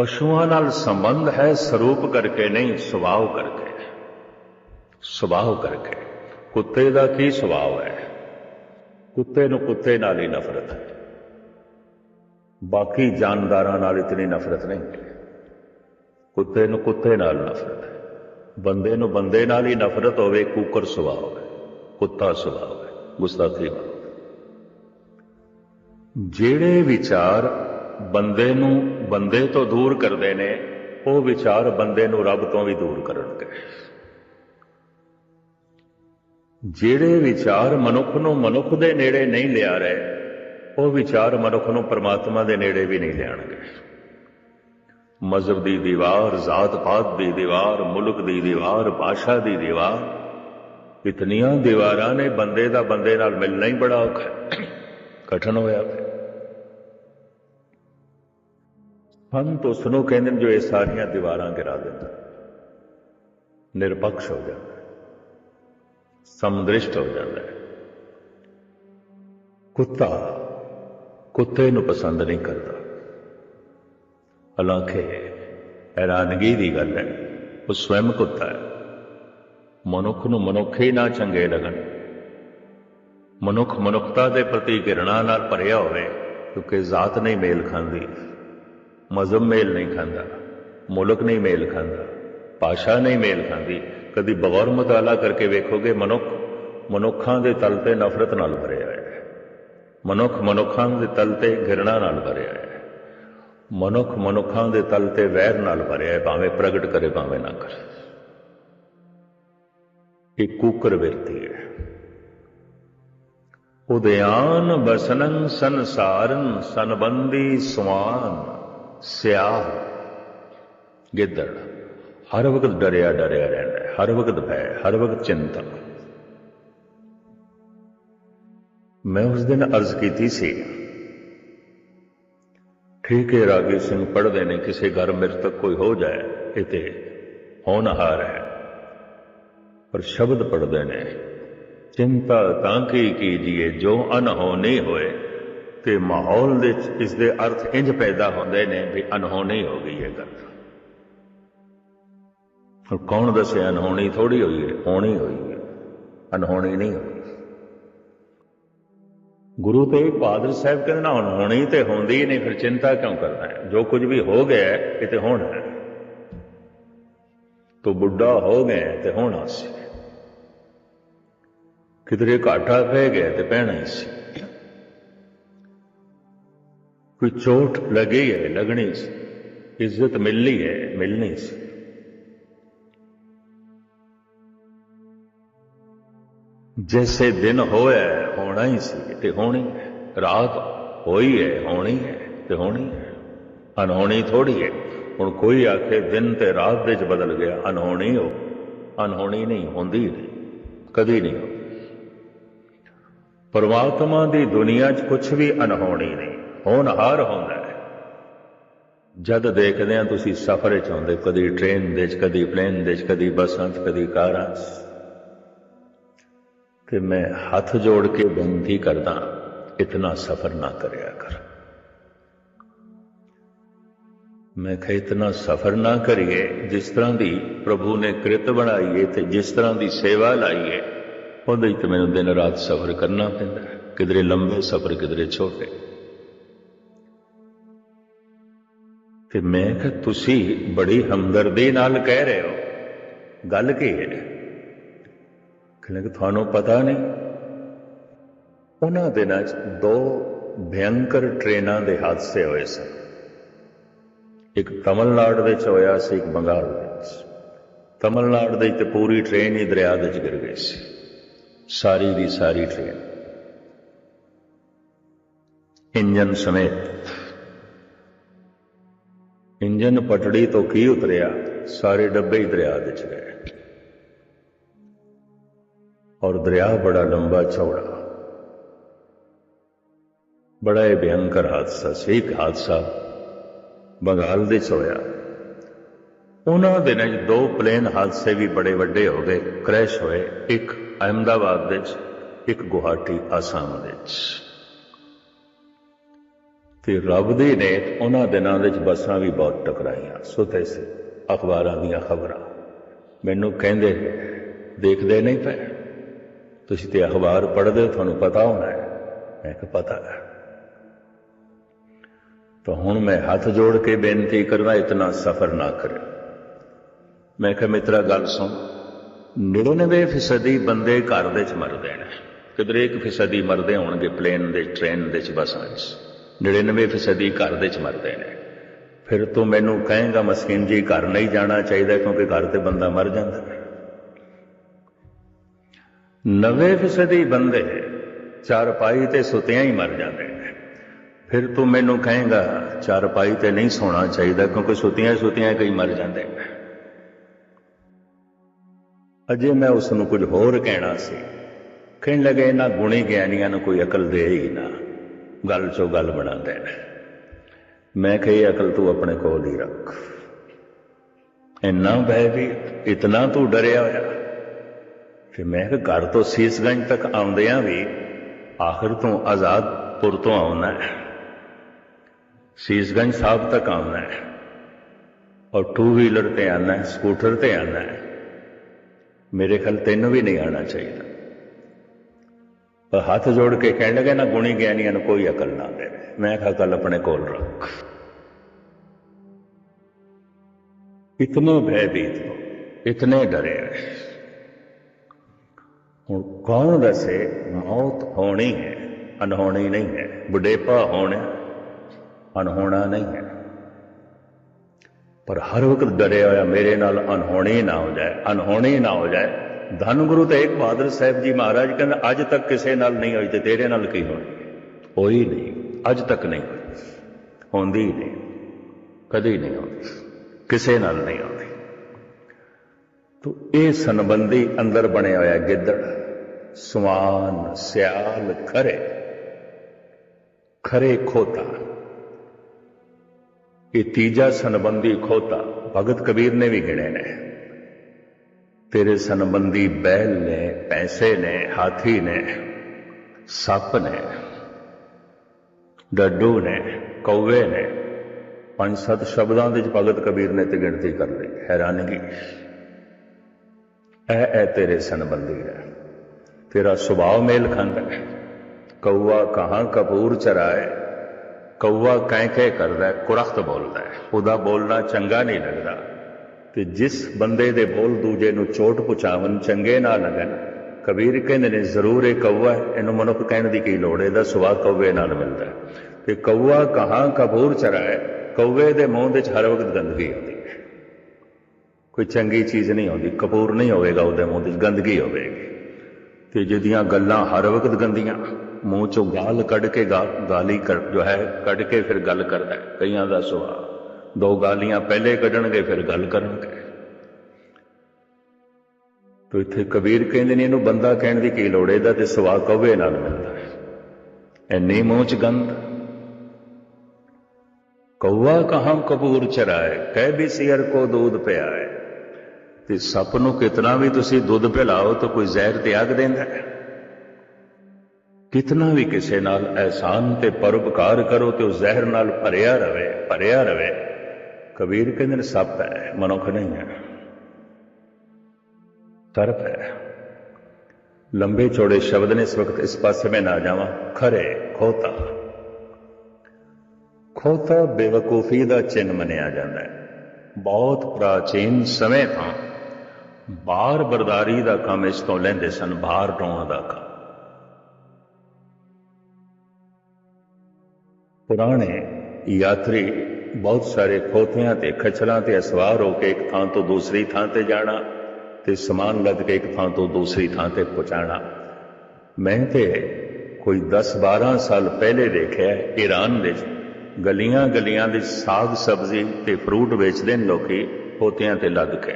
ਪਸ਼ੂਆਂ ਨਾਲ ਸੰਬੰਧ ਹੈ ਸਰੂਪ ਕਰਕੇ ਨਹੀਂ, ਸੁਭਾਅ ਕਰਕੇ। ਸੁਭਾਅ ਕਰਕੇ। ਕੁੱਤੇ ਦਾ ਕੀ ਸੁਭਾਅ ਹੈ? ਕੁੱਤੇ ਨੂੰ ਕੁੱਤੇ ਨਾਲ ਹੀ ਨਫ਼ਰਤ ਹੈ। ਬਾਕੀ ਜਾਨਦਾਰਾਂ ਨਾਲ ਇਤਨੀ ਨਫ਼ਰਤ ਨਹੀਂ। ਕੁੱਤੇ ਨੂੰ ਕੁੱਤੇ ਨਾਲ ਨਫ਼ਰਤ ਹੈ। ਬੰਦੇ ਨੂੰ ਬੰਦੇ ਨਾਲ ਹੀ ਨਫ਼ਰਤ ਹੋਵੇ, ਕੂਕਰ ਸੁਭਾਅ ਹੈ ਕੁੱਤਾ ਸੁਭਾਅ ਹੈ ਗੁਸਤਾਖੀ ਵਾਲਾ ਜਿਹੜੇ ਵਿਚਾਰ ਬੰਦੇ ਨੂੰ ਬੰਦੇ ਤੋਂ ਦੂਰ ਕਰਦੇ ਨੇ, ਉਹ ਵਿਚਾਰ ਬੰਦੇ ਨੂੰ ਰੱਬ ਤੋਂ ਵੀ ਦੂਰ ਕਰਨਗੇ। ਜਿਹੜੇ ਵਿਚਾਰ ਮਨੁੱਖ ਨੂੰ ਮਨੁੱਖ ਦੇ ਨੇੜੇ ਨਹੀਂ ਲਿਆ ਰਹੇ, ਉਹ ਵਿਚਾਰ ਮਨੁੱਖ ਨੂੰ ਪਰਮਾਤਮਾ ਦੇ ਨੇੜੇ ਵੀ ਨਹੀਂ ਲਿਆਣਗੇ। ਮਜ਼ਹਬ ਦੀ ਦੀਵਾਰ, ਜ਼ਾਤ ਪਾਤ ਦੀ ਦੀਵਾਰ, ਮੁਲਕ ਦੀ ਦੀਵਾਰ, ਭਾਸ਼ਾ ਦੀ ਦੀਵਾਰ, ਇਤਨੀਆਂ ਦੀਵਾਰਾਂ ਨੇ ਬੰਦੇ ਦਾ ਬੰਦੇ ਨਾਲ ਮਿਲਣਾ ਹੀ ਬੜਾ ਔਖਾ ਹੈ। ਕਠਨ ਹੋਇਆ ਪਿਆ ਪੰਤ ਉਸ ਨੂੰ ਕਹਿੰਦੇ ਨੇ ਜੋ ਇਹ ਸਾਰੀਆਂ ਦੀਵਾਰਾਂ ਗਿਰਾ ਦਿੰਦਾ। ਨਿਰਪੱਖ ਹੋ ਜਾਂਦਾ ਹੈ। ਸਮਦ੍ਰਿਸ਼ਟ ਹੋ ਜਾਂਦਾ ਹੈ। ਕੁੱਤਾ ਕੁੱਤੇ ਨੂੰ ਪਸੰਦ ਨਹੀਂ ਕਰਦਾ। ਹਾਲਾਂਕਿ ਹੈਰਾਨਗੀ ਦੀ ਗੱਲ ਹੈ, ਉਹ ਸਵੈਮ ਕੁੱਤਾ ਹੈ। ਮਨੁੱਖ ਨੂੰ ਮਨੁੱਖ ਹੀ ਨਾ ਚੰਗੇ ਲੱਗਣ। ਮਨੁੱਖ ਮਨੁੱਖਤਾ ਦੇ ਪ੍ਰਤੀ ਘਿਰਣਾ ਨਾਲ ਭਰਿਆ ਹੋਵੇ, ਕਿਉਂਕਿ ਜ਼ਾਤ ਨਹੀਂ ਮੇਲ ਖਾਂਦੀ। ਮਜ਼ਹਬ ਮੇਲ ਨਹੀਂ ਖਾਂਦਾ, ਮੁਲਕ ਨਹੀਂ ਮੇਲ ਖਾਂਦਾ, ਭਾਸ਼ਾ ਨਹੀਂ ਮੇਲ ਖਾਂਦੀ। ਕਦੀ ਬਗੌਰ ਮਤਾਲਾ ਕਰਕੇ ਵੇਖੋਗੇ, ਮਨੁੱਖ, ਮਨੁੱਖਾਂ ਦੇ ਤਲ ਤੇ ਨਫ਼ਰਤ ਨਾਲ ਭਰਿਆ ਹੈ। ਮਨੁੱਖ ਮਨੁੱਖਾਂ ਦੇ ਤਲ ਤੇ ਘਿਰਣਾ ਨਾਲ ਭਰਿਆ ਹੈ। ਮਨੁੱਖ ਮਨੁੱਖਾਂ ਦੇ ਤਲ ਤੇ ਵੈਰ ਨਾਲ ਭਰਿਆ ਹੈ, ਭਾਵੇਂ ਪ੍ਰਗਟ ਕਰੇ, ਭਾਵੇਂ ਨਾ ਕਰੇ। ਇਹ ਕੂਕਰ ਵਿਰਤੀ ਹੈ। ਉਦਿਆਨ ਬਸਨੰ ਸੰਸਾਰਨ, ਸੰਬੰਧੀ ਸਮਾਨ। ਸਿਆਹ ਗਿੱਦੜ। ਹਰ ਵਕਤ ਡਰਿਆ ਡਰਿਆ ਰਹਿੰਦਾ ਹਰ ਵਕਤ ਭੈ, ਹਰ ਵਕਤ ਚਿੰਤਾ ਮੈਂ ਉਸ ਦਿਨ ਅਰਜ਼ ਕੀਤੀ ਸੀ, ਠੀਕ ਹੈ ਰਾਗੀ ਸਿੰਘ ਪੜ੍ਹਦੇ ਨੇ, ਕਿਸੇ ਘਰ ਮ੍ਰਿਤਕ ਕੋਈ ਹੋ ਜਾਏ, ਇਹ ਤੇ ਹੋਣਹਾਰ ਹੈ। ਪਰ ਸ਼ਬਦ ਪੜ੍ਹਦੇ ਨੇ, ਚਿੰਤਾ ਤਾਂ ਕੀ ਕੀਜੀਏ, ਜੋ ਅਨਹੋਣੀ ਹੋਏ। ਤੇ ਮਾਹੌਲ ਦੇ ਵਿੱਚ ਇਸ ਦੇ ਅਰਥ ਇੰਜ ਪੈਦਾ ਹੁੰਦੇ ਨੇ ਵੀ ਅਨਹੋਣੀ ਹੋ ਗਈ ਹੈ ਗੱਲ। ਹੁਣ ਕੌਣ ਦੱਸੇ ਅਨਹੋਣੀ ਥੋੜੀ ਹੋਈ ਹੈ? ਹੋਣੀ ਹੋਈ ਹੈ। ਅਨਹੋਣੀ ਨਹੀਂ ਹੋਈ। ਗੁਰੂ ਤੇਗ ਬਹਾਦਰ ਸਾਹਿਬ ਕਹਿੰਦੇ ਨਾ ਹੋਣੀ ਤੇ ਹੁੰਦੀ ਨਹੀਂ, ਫਿਰ ਚਿੰਤਾ ਕਿਉਂ ਕਰਨਾ ਹੈ? ਜੋ ਕੁਝ ਵੀ ਹੋ ਗਿਆ ਇਹ ਤੇ ਹੋਣਾ ਹੈ। ਤੋ ਬੁੱਢਾ ਹੋ ਗਿਆ ਤੇ ਹੋਣਾ ਸੀ ਕਿਧਰੇ ਘਾਟਾ ਪੈ ਗਿਆ ਤੇ ਪੈਣਾ ਹੀ ਸੀ। ਕੋਈ ਚੋਟ ਲੱਗੀ ਹੈ, ਲੱਗਣੀ ਸੀ। ਇੱਜ਼ਤ ਮਿਲਣੀ ਹੈ, ਮਿਲਣੀ ਸੀ। ਜੈਸੇ ਦਿਨ ਹੋਇਆ, ਹੋਣਾ ਹੀ ਸੀ ਤੇ ਹੋਣੀ ਹੈ। ਰਾਤ ਹੋਈ ਹੈ, ਹੋਣੀ ਹੈ ਤੇ ਹੋਣੀ ਹੈ। ਅਨਹੋਣੀ ਥੋੜੀ ਹੈ। ਹੁਣ ਕੋਈ ਆਖੇ, ਦਿਨ ਤੇ ਰਾਤ ਦੇ ਚ ਬਦਲ ਗਿਆ। ਅਨਹੋਣੀ ਹੋ। ਅਨਹੋਣੀ ਨਹੀਂ, ਹੁੰਦੀ ਨਹੀਂ। ਕਦੀ ਨਹੀਂ ਹੁੰਦੀ ਪਰਮਾਤਮਾ ਦੀ ਦੁਨੀਆ 'ਚ ਕੁਝ ਵੀ ਅਨਹੋਣੀ ਨਹੀਂ। ਹੋਣਹਾਰ ਹੁੰਦਾ ਹੈ। ਜਦ ਦੇਖਦੇ ਆ ਤੁਸੀਂ ਸਫ਼ਰ 'ਚ ਹੁੰਦੇ ਕਦੀ ਟ੍ਰੇਨ ਦੇ 'ਚ ਕਦੀ ਪਲੇਨ ਦੇ 'ਚ ਕਦੀ ਬੱਸਾਂ 'ਚ, ਕਦੀ ਕਾਰਾਂ 'ਚ ਤੇ ਮੈਂ ਹੱਥ ਜੋੜ ਕੇ ਬੇਨਤੀ ਕਰਦਾ ਇਤਨਾ ਸਫ਼ਰ ਨਾ ਕਰਿਆ ਕਰ। ਮੈਂ ਕਿਹਾ, ਇਤਨਾ ਸਫ਼ਰ ਨਾ ਕਰੀਏ, ਜਿਸ ਤਰ੍ਹਾਂ ਦੀ ਪ੍ਰਭੂ ਨੇ ਕਿਰਤ ਬਣਾਈ ਹੈ ਤੇ ਜਿਸ ਤਰ੍ਹਾਂ ਦੀ ਸੇਵਾ ਲਾਈ ਹੈ ਉਹਦੇ ਵਿੱਚ ਮੈਨੂੰ ਦਿਨ ਰਾਤ ਸਫ਼ਰ ਕਰਨਾ ਪੈਂਦਾ ਕਿਧਰੇ ਲੰਬੇ ਸਫ਼ਰ, ਕਿਧਰੇ ਛੋਟੇ। ਤੇ ਮੈਂ ਕਿਹਾ, ਤੁਸੀਂ ਬੜੀ ਹਮਦਰਦੀ ਨਾਲ ਕਹਿ ਰਹੇ ਹੋ। ਗੱਲ ਕੀ ਹੈ? ਕਿ ਤੁਹਾਨੂੰ ਪਤਾ ਨਹੀਂ। ਉਹਨਾਂ ਦਿਨਾਂ 'ਚ ਦੋ ਭਿਆਨਕ ਟ੍ਰੇਨਾਂ ਦੇ ਹਾਦਸੇ ਹੋਏ ਸਨ। ਇੱਕ ਤਮਿਲਨਾਡੂ ਵਿੱਚ ਹੋਇਆ ਸੀ, ਇੱਕ ਬੰਗਾਲ ਵਿੱਚ। ਤਮਿਲਨਾਡੂ ਦੇ ਤੇ ਪੂਰੀ ਟ੍ਰੇਨ ਹੀ ਦਰਿਆ ਦੇ ਵਿੱਚ ਗਿਰ ਗਈ ਸੀ। ਸਾਰੀ ਦੀ ਸਾਰੀ ਟ੍ਰੇਨ। ਇੰਜਨ ਸਮੇਤ ਇੰਜਨ ਪਟੜੀ ਤੋਂ ਕੀ ਉਤਰਿਆ? ਸਾਰੇ ਡੱਬੇ ਹੀ ਦਰਿਆ ਦੇ ਚ ਗਏ। ਔਰ ਦਰਿਆ ਬੜਾ ਲੰਬਾ ਚੌੜਾ। ਬੜਾ ਹੀ ਭਿਆਨਕ ਹਾਦਸਾ ਸੀ। ਇੱਕ ਹਾਦਸਾ ਬੰਗਾਲ ਦੇ ਚ ਹੋਇਆ। ਉਹਨਾਂ ਦਿਨਾਂ 'ਚ ਦੋ ਪਲੇਨ ਹਾਦਸੇ ਵੀ ਬੜੇ ਵੱਡੇ ਹੋ ਗਏ। ਕ੍ਰੈਸ਼ ਹੋਏ। ਇੱਕ ਅਹਮਦਾਬਾਦ ਵਿੱਚ, ਇੱਕ ਗੁਹਾਟੀ, ਆਸਾਮ ਵਿੱਚ। ਤੇ ਰੱਬ ਦੀ ਨੇ, ਉਹਨਾਂ ਦਿਨਾਂ ਵਿੱਚ ਬੱਸਾਂ ਵੀ ਬਹੁਤ ਟਕਰਾਈਆਂ। ਸੁਤੇ ਸੀ ਅਖਬਾਰਾਂ ਦੀਆਂ ਖਬਰਾਂ। ਮੈਨੂੰ ਕਹਿੰਦੇ, ਦੇਖਦੇ ਨਹੀਂ ਪਏ। ਤੁਸੀਂ ਤੇ ਅਖਬਾਰ ਪੜ੍ਹਦੇ ਹੋ, ਤੁਹਾਨੂੰ ਪਤਾ ਹੋਣਾ ਹੈ। ਮੈਂ ਕਿਹਾ, ਪਤਾ ਹੈ। ਤਾਂ ਹੁਣ ਮੈਂ ਹੱਥ ਜੋੜ ਕੇ ਬੇਨਤੀ ਕਰਦਾ, ਇਤਨਾ ਸਫਰ ਨਾ ਕਰੇ। ਮੈਂ ਕਿਹਾ, ਮਿੱਤਰਾ, ਗੱਲ ਸੁਣ। 99% ਫੀਸਦੀ ਬੰਦੇ ਘਰ ਦੇ ਚ ਮਰਦੇ ਨੇ। ਕਿਧਰੇ 1% ਫੀਸਦੀ ਮਰਦੇ ਹੋਣਗੇ, ਪਲੇਨ ਦੇ, ਟ੍ਰੇਨ ਦੇ ਚ ਬੱਸਾਂ ਵਿੱਚ। 99% ਫੀਸਦੀ ਘਰ ਦੇ ਚ ਮਰਦੇ ਨੇ। ਫਿਰ ਤੂੰ ਮੈਨੂੰ ਕਹੇਗਾ, ਮਸਕੀਨ ਜੀ, ਘਰ ਨਹੀਂ ਜਾਣਾ ਚਾਹੀਦਾ ਕਿਉਂਕਿ ਘਰ ਤੇ ਬੰਦਾ ਮਰ ਜਾਂਦਾ ਹੈ। 90% ਫੀਸਦੀ ਬੰਦੇ ਚਾਰਪਾਈ ਤੇ ਸੁਤਿਆਂ ਹੀ ਮਰ ਜਾਂਦੇ ਨੇ। ਫਿਰ ਤੂੰ ਮੈਨੂੰ ਕਹੇਗਾ ਚਾਰਪਾਈ ਤੇ ਨਹੀਂ ਸੌਣਾ ਚਾਹੀਦਾ ਕਿਉਂਕਿ ਸੁਤਿਆਂ ਸੁਤਿਆਂ ਕਈ ਮਰ ਜਾਂਦੇ ਨੇ। ਅਜੇ ਮੈਂ ਉਸ ਨੂੰ ਕੁਝ ਹੋਰ ਕਹਿਣਾ ਸੀ। ਕਹਿਣ ਲੱਗੇ, ਇਹਨਾਂ ਗੁਣੀ ਗਿਆਨੀਆਂ ਨੂੰ ਕੋਈ ਅਕਲ ਦੇ ਹੀ ਨਾ। ਗੱਲ ਚੋਂ ਗੱਲ ਬਣਾਉਂਦੇ ਨੇ ਮੈਂ ਕਹੀ, ਅਕਲ ਤੂੰ ਆਪਣੇ ਕੋਲ ਹੀ ਰੱਖ। ਇੰਨਾ ਬਹਿ ਵੀ, ਇਤਨਾ ਤੂੰ ਡਰਿਆ ਹੋਇਆ। ਫਿਰ ਮੈਂ ਕਿਹਾ, ਘਰ ਤੋਂ ਸੀਸਗੰਜ ਤੱਕ ਆਉਂਦਿਆਂ ਵੀ ਆਖਰ ਤੋਂ ਆਜ਼ਾਦਪੁਰ ਤੋਂ ਆਉਣਾ ਹੈ। ਸੀਸਗੰਜ ਸਾਹਿਬ ਤੱਕ ਆਉਣਾ ਹੈ। ਔਰ ਟੂ ਵੀਲਰ ਤੇ ਆਉਣਾ ਹੈ, ਸਕੂਟਰ ਤੇ ਆਉਣਾ ਹੈ। ਮੇਰੇ ਖਿਆਲ ਤੈਨੂੰ ਵੀ ਨਹੀਂ ਆਉਣਾ ਚਾਹੀਦਾ। ਹੱਥ ਜੋੜ ਕੇ ਕਹਿਣ ਲੱਗੇ, ਨਾ ਗੁਣੀ ਗਿਆਨੀਆਂ ਨੂੰ ਕੋਈ ਅਕਲ ਨਾ ਦੇਵੇ। ਮੈਂ ਕਿਹਾ, ਅਕਲ ਆਪਣੇ ਕੋਲ ਰੱਖ। ਇਤਨਾ ਭੈਭੀਤ ਹੋ ਇਤਨੇ ਡਰੇ ਹੋਏ ਹੁਣ ਕੌਣ ਦੱਸੇ, ਮੌਤ ਹੋਣੀ ਹੈ ਅਨਹੋਣੀ ਨਹੀਂ ਹੈ, ਬੁਢੇਪਾ ਹੋਣਾ ਅਨਹੋਣਾ ਨਹੀਂ ਹੈ। ਪਰ ਹਰ ਵਕਤ ਡਰਿਆ ਹੋਇਆ ਮੇਰੇ ਨਾਲ ਅਨਹੋਣੀ ਨਾ ਹੋ ਜਾਏ ਅਨਹੋਣੀ ਨਾ ਹੋ ਜਾਏ। ਧੰਨ ਗੁਰੂ ਤੇਗ ਬਹਾਦਰ ਸਾਹਿਬ ਜੀ ਮਹਾਰਾਜ ਕਹਿੰਦੇ, ਅੱਜ ਤੱਕ ਕਿਸੇ ਨਾਲ ਨਹੀਂ ਹੋਈ ਤੇ ਤੇਰੇ ਨਾਲ ਕੀ ਹੋਣੀ? ਹੋਈ ਨਹੀਂ, ਅੱਜ ਤੱਕ ਨਹੀਂ ਹੋਈ ਹੁੰਦੀ ਨਹੀਂ, ਕਦੇ ਨਹੀਂ ਹੁੰਦੀ ਕਿਸੇ ਨਾਲ ਨਹੀਂ ਹੁੰਦੀ ਤੋ ਇਹ ਸੰਬੰਧੀ ਅੰਦਰ ਬਣਿਆ ਹੋਇਆ ਗਿੱਦੜ ਸਵਾਨ ਸਿਆਲ, ਖਰੇ ਖਰੇ ਖੋਤਾ। ਇਹ ਤੀਜਾ ਸੰਬੰਧੀ ਖੋਤਾ, ਭਗਤ ਕਬੀਰ ਨੇ ਵੀ ਗਿਣੇ ਨੇ। ਤੇਰੇ ਸੰਬੰਧੀ ਬੈਲ ਨੇ ਪੈਸੇ ਨੇ ਹਾਥੀ ਨੇ ਸੱਪ ਨੇ ਡੱਡੂ ਨੇ ਕੌਵੇ ਨੇ ਪੰਜ ਸੱਤ ਸ਼ਬਦਾਂ ਦੇ ਵਿੱਚ ਭਗਤ ਕਬੀਰ ਨੇ ਤੇ ਗਿਣਤੀ ਕਰ ਲਈ ਹੈਰਾਨਗੀ। ਇਹ ਇਹ ਤੇਰੇ ਸੰਬੰਧੀ ਹੈ। ਤੇਰਾ ਸੁਭਾਅ ਮੇਲ ਖਾਂਦਾ ਹੈ। ਕੌਵਾ ਕਹਾਂ ਕਪੂਰ ਚਰਾਏ ਕੌਵਾ ਕਹਿ ਕਹਿ ਕਰਦਾ ਹੈ, ਕੁਰਖਤ ਬੋਲਦਾ ਹੈ। ਉਹਦਾ ਬੋਲਣਾ ਚੰਗਾ ਨਹੀਂ ਲੱਗਦਾ। ਤੇ ਜਿਸ ਬੰਦੇ ਦੇ ਬੋਲ ਦੂਜੇ ਨੂੰ ਚੋਟ ਪਹੁੰਚਾਵਨ ਚੰਗੇ ਨਾ ਲੱਗਣ ਕਬੀਰ ਕਹਿੰਦੇ ਨੇ ਜ਼ਰੂਰ ਇਹ ਕੌਵਾ ਹੈ, ਇਹਨੂੰ ਮਨੁੱਖ ਕਹਿਣ ਦੀ ਕੀ ਲੋੜ ਇਹਦਾ ਸੁਭਾਅ ਕੌਵੇ ਨਾਲ ਮਿਲਦਾ ਹੈ। ਤੇ ਕੌਵਾ ਕਹਾਂ ਕਪੂਰ ਚਰਾਏ ਕੌਵੇ ਦੇ ਮੂੰਹ ਵਿੱਚ ਹਰ ਵਕਤ ਗੰਦਗੀ ਆਉਂਦੀ ਹੈ। ਕੋਈ ਚੰਗੀ ਚੀਜ਼ ਨਹੀਂ ਆਉਂਦੀ ਕਪੂਰ ਨਹੀਂ ਹੋਵੇਗਾ ਉਹਦੇ ਮੂੰਹ ਵਿੱਚ ਗੰਦਗੀ ਹੋਵੇਗੀ। ਤੇ ਜਿਹਦੀਆਂ ਗੱਲਾਂ ਹਰ ਵਕਤ ਗੰਦੀਆਂ ਮੂੰਹ ਚੋਂ ਗਾਲ ਕੱਢ ਕੇ ਗਾ- ਗਾਲੀ ਕਰ ਜੋ ਹੈ ਕੱਢ ਕੇ ਫਿਰ ਗੱਲ ਕਰਦਾ ਕਈਆਂ ਦਾ ਸੁਭਾਅ। ਦੋ ਗਾਲੀਆਂ ਪਹਿਲੇ ਕੱਢਣਗੇ, ਫਿਰ ਗੱਲ ਕਰਨਗੇ। ਤੋ ਇੱਥੇ ਕਬੀਰ ਕਹਿੰਦੇ ਨੇ, ਇਹਨੂੰ ਬੰਦਾ ਕਹਿਣ ਦੀ ਕੀ ਲੋੜ ਇਹਦਾ ਤੇ ਸੁਭਾਅ ਕਵੇ ਨਾਲ ਮਿਲਦਾ ਹੈ। ਐਨੀ ਮੂੰਹ ਚ ਗੰਦ ਕੌਵਾ ਕਹਾਂ ਕਬੂਰ ਚਰਾਏ, ਕਹਿ ਵੀ ਸਿਰ ਕੋ ਦੂਧ ਪਿਆਏ। ਤੇ ਸੱਪ ਨੂੰ ਕਿਤਨਾ ਵੀ ਤੁਸੀਂ ਦੁੱਧ ਪਿਲਾਓ ਤਾਂ ਕੋਈ ਜ਼ਹਿਰ ਤਿਆਗ ਦਿੰਦਾ ਹੈ। ਕਿਤਨਾ ਵੀ ਕਿਸੇ ਨਾਲ ਅਹਿਸਾਨ ਤੇ ਪਰਉਪਕਾਰ ਕਰੋ ਤੇ ਉਹ ਜ਼ਹਿਰ ਨਾਲ ਭਰਿਆ ਰਵੇ ਭਰਿਆ ਰਵੇ। ਕਬੀਰ ਕਹਿੰਦੇ ਨੇ, ਸੱਪ ਹੈ, ਮਨੁੱਖ ਨਹੀਂ ਹੈ। ਤਰਪ ਹੈ। ਲੰਬੇ ਚੌੜੇ ਸ਼ਬਦ ਨੇ ਇਸ ਵਕਤ ਇਸ ਪਾਸੇ ਮੈਂ ਨਾ ਜਾਵਾਂ। ਖਰੇ, ਖੋਤਾ। ਖੋਤਾ ਬੇਵਕੂਫੀ ਦਾ ਚਿੰਨ ਮੰਨਿਆ ਜਾਂਦਾ ਹੈ। ਬਹੁਤ ਪ੍ਰਾਚੀਨ ਸਮੇਂ ਤੋਂ ਬਾਹਰ ਬਰਦਾਰੀ ਦਾ ਕੰਮ ਇਸ ਤੋਂ ਲੈਂਦੇ ਸਨ, ਬਾਹਰ ਢੋਣ ਦਾ ਕੰਮ। ਪੁਰਾਣੇ ਯਾਤਰੀ ਬਹੁਤ ਸਾਰੇ ਖੋਥਿਆਂ ਤੇ ਖਚਰਾਂ ਤੇ ਅਸਵਾਰ ਹੋ ਕੇ ਇੱਕ ਥਾਂ ਤੋਂ ਦੂਸਰੀ ਥਾਂ ਤੇ ਜਾਣਾ ਤੇ ਸਮਾਨ ਲੱਦ ਕੇ ਇੱਕ ਥਾਂ ਤੋਂ ਦੂਸਰੀ ਥਾਂ ਤੇ ਪਹੁੰਚਾਣਾ। ਮੈਂ ਤੇ ਕੋਈ 10-12 ਸਾਲ ਪਹਿਲੇ ਦੇਖਿਆ ਈਰਾਨ ਵਿੱਚ ਗਲੀਆਂ ਗਲੀਆਂ ਦੇ ਸਾਗ ਸਬਜ਼ੀ ਤੇ ਫਰੂਟ ਵੇਚਦੇ ਨੇ ਲੋਕੀ ਖੋਤਿਆਂ ਤੇ ਲੱਦ ਕੇ।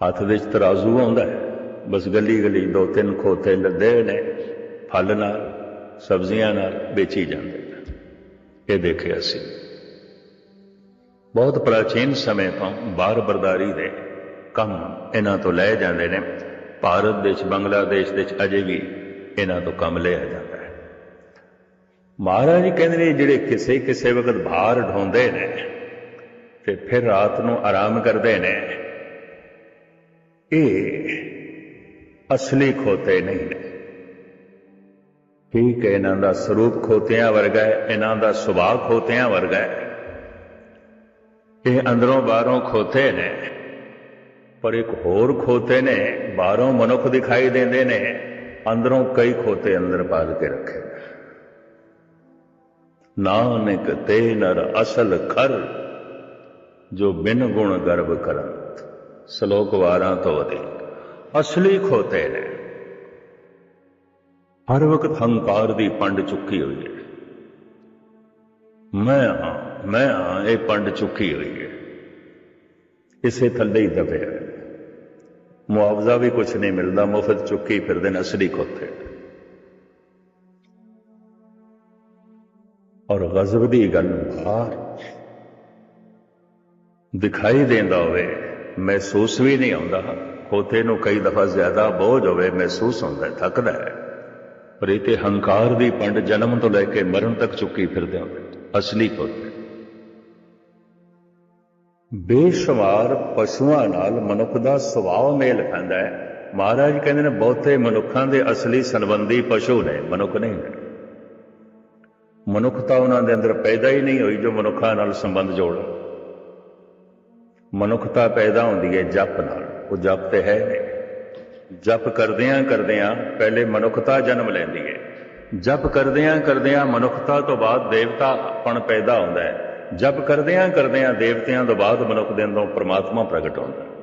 ਹੱਥ ਵਿੱਚ ਤਰਾਜ਼ੂ ਆਉਂਦਾ ਹੈ, ਬਸ ਗਲੀ ਗਲੀ ਦੋ ਤਿੰਨ ਖੋਤੇ ਲੱਦੇ ਨੇ, ਫਲ ਨਾਲ, ਸਬਜ਼ੀਆਂ ਨਾਲ ਵੇਚੀ ਜਾਂਦੇ। ਨੇ ਇਹ ਦੇਖਿਆ ਸੀ। ਬਹੁਤ ਪ੍ਰਾਚੀਨ ਸਮੇਂ ਤੋਂ ਬਾਹਰ ਬਰਦਾਰੀ ਦੇ ਕੰਮ ਇਹਨਾਂ ਤੋਂ ਲਏ ਜਾਂਦੇ ਨੇ। ਭਾਰਤ ਦੇ ਵਿੱਚ, ਬੰਗਲਾਦੇਸ਼ ਦੇ ਵਿੱਚ ਅਜੇ ਵੀ ਇਹਨਾਂ ਤੋਂ ਕੰਮ ਲਿਆ ਜਾਂਦਾ ਹੈ। ਮਹਾਰਾਜ ਕਹਿੰਦੇ ਨੇ, ਜਿਹੜੇ ਕਿਸੇ ਕਿਸੇ ਵਕਤ ਬਾਹਰ ਢੋਂਦੇ ਨੇ ਤੇ ਫਿਰ ਰਾਤ ਨੂੰ ਆਰਾਮ ਕਰਦੇ ਨੇ, ਇਹ ਅਸਲੀ ਖੋਤੇ ਨਹੀਂ ਨੇ। ਠੀਕ ਹੈ ਇਹਨਾਂ ਦਾ ਸਰੂਪ ਖੋਤਿਆਂ ਵਰਗਾ ਹੈ, ਇਹਨਾਂ ਦਾ ਸੁਭਾਅ ਖੋਤਿਆਂ ਵਰਗਾ ਹੈ। ਇਹ ਅੰਦਰੋਂ ਬਾਹਰੋਂ ਖੋਤੇ ਨੇ, ਪਰ ਇੱਕ ਹੋਰ ਖੋਤੇ ਨੇ, ਬਾਹਰੋਂ ਮਨੁੱਖ ਦਿਖਾਈ ਦਿੰਦੇ ਨੇ, ਅੰਦਰੋਂ ਕਈ ਖੋਤੇ ਅੰਦਰ ਪਾਲ ਕੇ ਰੱਖੇ। ਨਾਨਕ ਤੇ ਨਰ ਅਸਲ ਖਰ, ਜੋ ਬਿਨ ਗੁਣ ਗਰਭ ਕਰੰਤ, ਸ਼ਲੋਕ ਵਾਰਾਂ ਤੋਂ ਵਧੇਕ ਅਸਲੀ ਖੋਤੇ ਨੇ। ਹਰ ਵਕਤ ਹੰਕਾਰ ਦੀ ਪੰਡ ਚੁੱਕੀ ਹੋਈ ਹੈ। ਮੈਂ ਹਾਂ ਮੈਂ ਹਾਂ, ਇਹ ਪੰਡ ਚੁੱਕੀ ਹੋਈ ਹੈ। ਇਸੇ ਥੱਲੇ ਹੀ ਦਬੇ ਮੁਆਵਜ਼ਾ ਵੀ ਕੁਝ ਨਹੀਂ ਮਿਲਦਾ, ਮੁਫਤ ਚੁੱਕੀ ਫਿਰਦੇ ਨੇ ਅਸਲੀ ਖੋਤੇ ਔਰ ਗਜ਼ਬ ਦੀ ਗੱਲ ਬਾਹਰ ਦਿਖਾਈ ਦਿੰਦਾ ਹੋਵੇ, ਮਹਿਸੂਸ ਵੀ ਨਹੀਂ ਆਉਂਦਾ ਖੋਤੇ ਨੂੰ ਕਈ ਦਫਾ ਜ਼ਿਆਦਾ ਬੋਝ ਹੋਵੇ, ਮਹਿਸੂਸ ਹੁੰਦਾ ਥੱਕਦਾ ਹੈ। ਪਰ ਇਹ ਤੇ ਹੰਕਾਰ ਦੀ ਪੰਡ ਜਨਮ ਤੋਂ ਲੈ ਕੇ ਮਰਨ ਤੱਕ ਚੁੱਕੀ ਫਿਰਦੇ ਹੁੰਦੇ ਅਸਲੀ ਪੁੱਤ। ਬੇਸ਼ੁਮਾਰ ਪਸ਼ੂਆਂ ਨਾਲ ਮਨੁੱਖ ਦਾ ਸੁਭਾਅ ਮੇਲ ਖਾਂਦਾ ਹੈ। ਮਹਾਰਾਜ ਕਹਿੰਦੇ ਨੇ, ਬਹੁਤੇ ਮਨੁੱਖਾਂ ਦੇ ਅਸਲੀ ਸੰਬੰਧੀ ਪਸ਼ੂ ਨੇ, ਮਨੁੱਖ ਨਹੀਂ ਮਨੁੱਖਤਾ ਉਹਨਾਂ ਦੇ ਅੰਦਰ ਪੈਦਾ ਹੀ ਨਹੀਂ ਹੋਈ ਜੋ ਮਨੁੱਖਾਂ ਨਾਲ ਸੰਬੰਧ ਜੋੜ। ਮਨੁੱਖਤਾ ਪੈਦਾ ਹੁੰਦੀ ਹੈ ਜਪ ਨਾਲ। ਉਹ ਜਪ ਤੇ ਹੈ ਨਹੀਂ। ਜਪ ਕਰਦਿਆਂ ਕਰਦਿਆਂ ਪਹਿਲੇ ਮਨੁੱਖਤਾ ਜਨਮ ਲੈਂਦੀ ਹੈ। ਜਪ ਕਰਦਿਆਂ ਕਰਦਿਆਂ ਮਨੁੱਖਤਾ ਤੋਂ ਬਾਅਦ ਦੇਵਤਾਪਣ ਪੈਦਾ ਹੁੰਦਾ ਹੈ। ਜਪ ਕਰਦਿਆਂ ਕਰਦਿਆਂ ਦੇਵਤਿਆਂ ਤੋਂ ਬਾਅਦ ਮਨੁੱਖ ਦੇ ਅੰਦਰੋਂ ਪ੍ਰਮਾਤਮਾ ਪ੍ਰਗਟ ਹੁੰਦਾ ਹੈ।